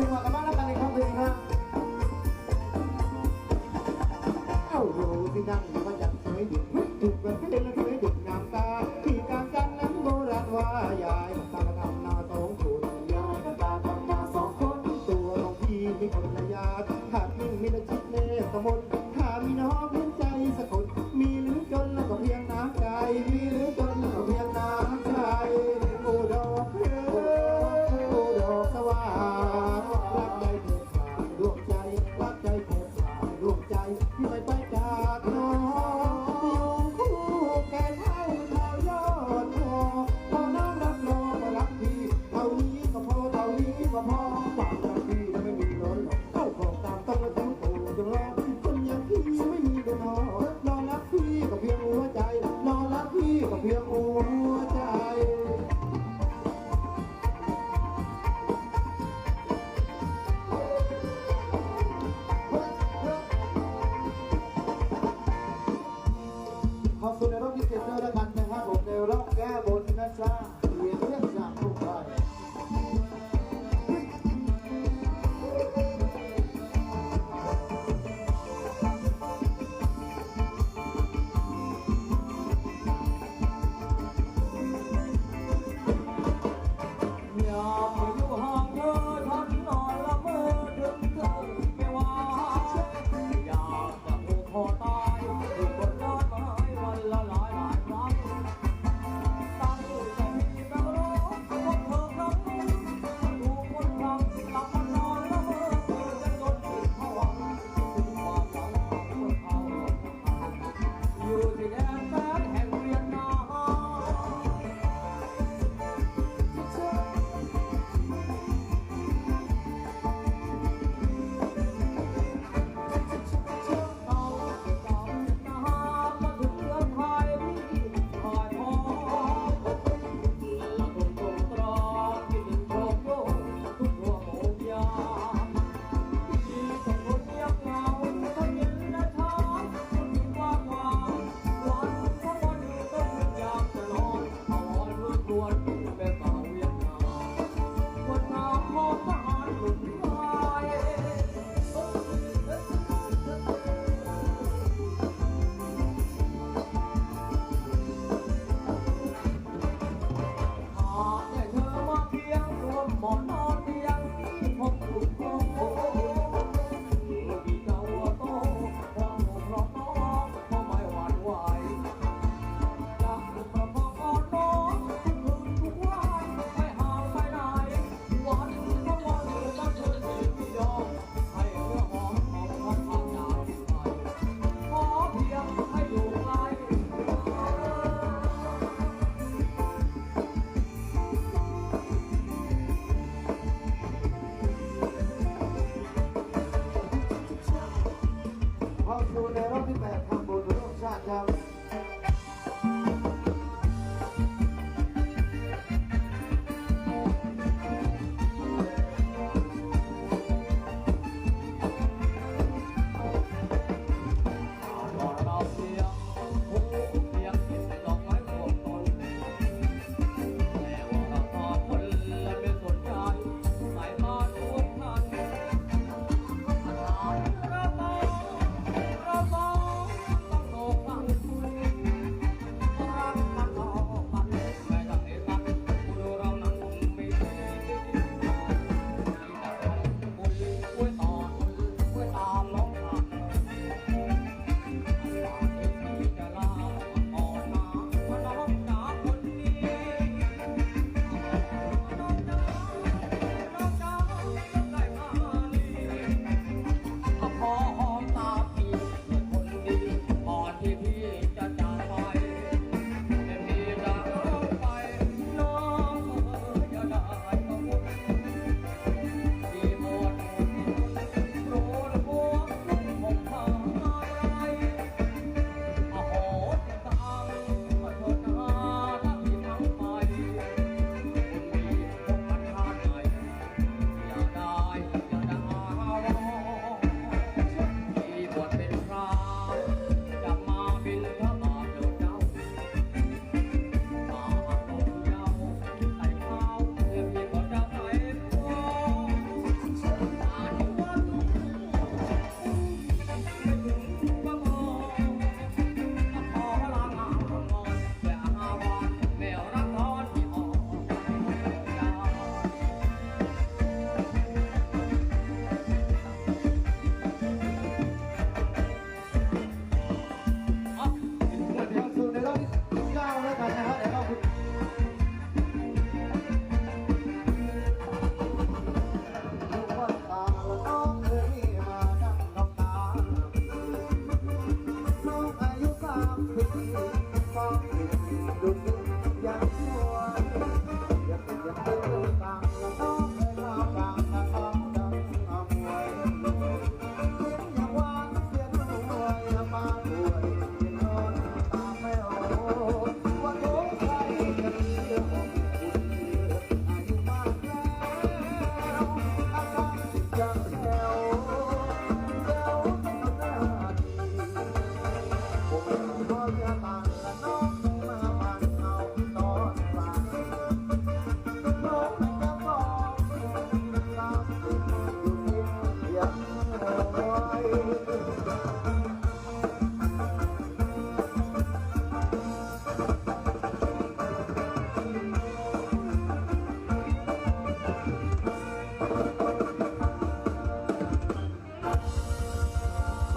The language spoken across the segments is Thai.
ชิงหัวกันบ้างแล้วกันในความเป็นจริงะเอาโหที่นั่งมันก็อยากสวยดิบทุกปรนเภทและสวยดิบงามตา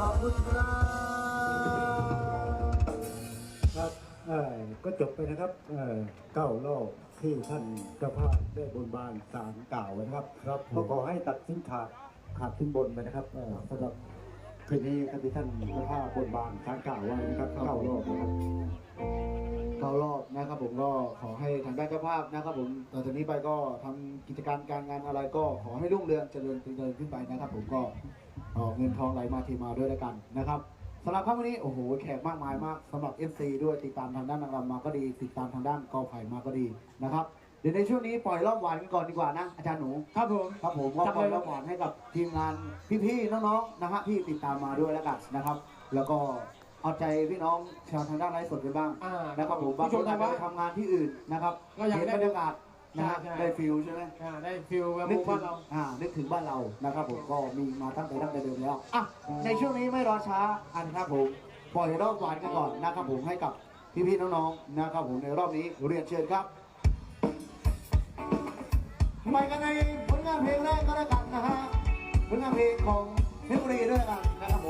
ครับครัก็จบไปนะครับเก้ารอบที่ท่านเจ้าภาพได้บนบานสารกล่าวนะครับครับก็ขอให้ตัดสิ้งขาดขาดทิ้งบนไปนะครับสำหรับคืนนี้ครัที่ท่านเจ้าภาพบนบานสารกล่าวไว้นะครับเก้ารอบนะครับเข้ารอบนะครับผมก็ขอให้ทางด้านเจ้าภาพนะครับผมต่อจากนี้ไปก็ทำกิจการการงานอะไรก็ขอให้รุ่งเรืองเจริญเจริญขึ้นไปนะครับ ผมก็ เอ่อเงินทองไหลมาเทมาด้วยแล้วกันนะครับสำหรับครั้งวันนี้โอ้โหแขกมากมายมากสำหรับ FC ด้วยติดตามทางด้านนางรำมาก็ดีติดตามทางด้านกอไผ่มาก็ดีนะครับเดี๋ยวในช่วงนี้ปล่อยรอบหวานกันก่อนดีกว่านะอาจารย์หนูครับผมครับผมก็ครับปล่อยรอบหวานให้กับทีมงานพี่ๆน้องๆนะฮะที่ติดตามมาด้วยแล้วกันนะครับ แล้วก็เอาใจพี่น้องชาวทางด้านไลฟ์สดกันบ้างอ่านะครับผมบางผู้คชนมอาจทางจะบ้านไปทำงานที่อื่นนะครับก็อยากเห็นได้บรรยากาศ นะฮะใช่ใช่ ได้ฟิลใช่ไหม อ่าได้ฟิลแบบนึหกมู่ถึบ้างนเรา อ่า นึกถึงบ้านเรา นะครับผม ก็มีมาตั้งแต่ตั้งแต่เดิมแล้ว อะ ในช่วงนี้ไม่รอช้า อันครับผม ปล่อยรอบหวานกันก่อนนะครับผม ให้กับพี่ๆน้องๆ นะครับผม ในรอบนี้เรียนเชิญครับ ไปกันในผลงานเพลงแรกก็แล้วกันนะฮะ ผลงานเพลงของเพชรบุรีด้วยกันนะครับผมเรื่องบูเพชรบุรีครับ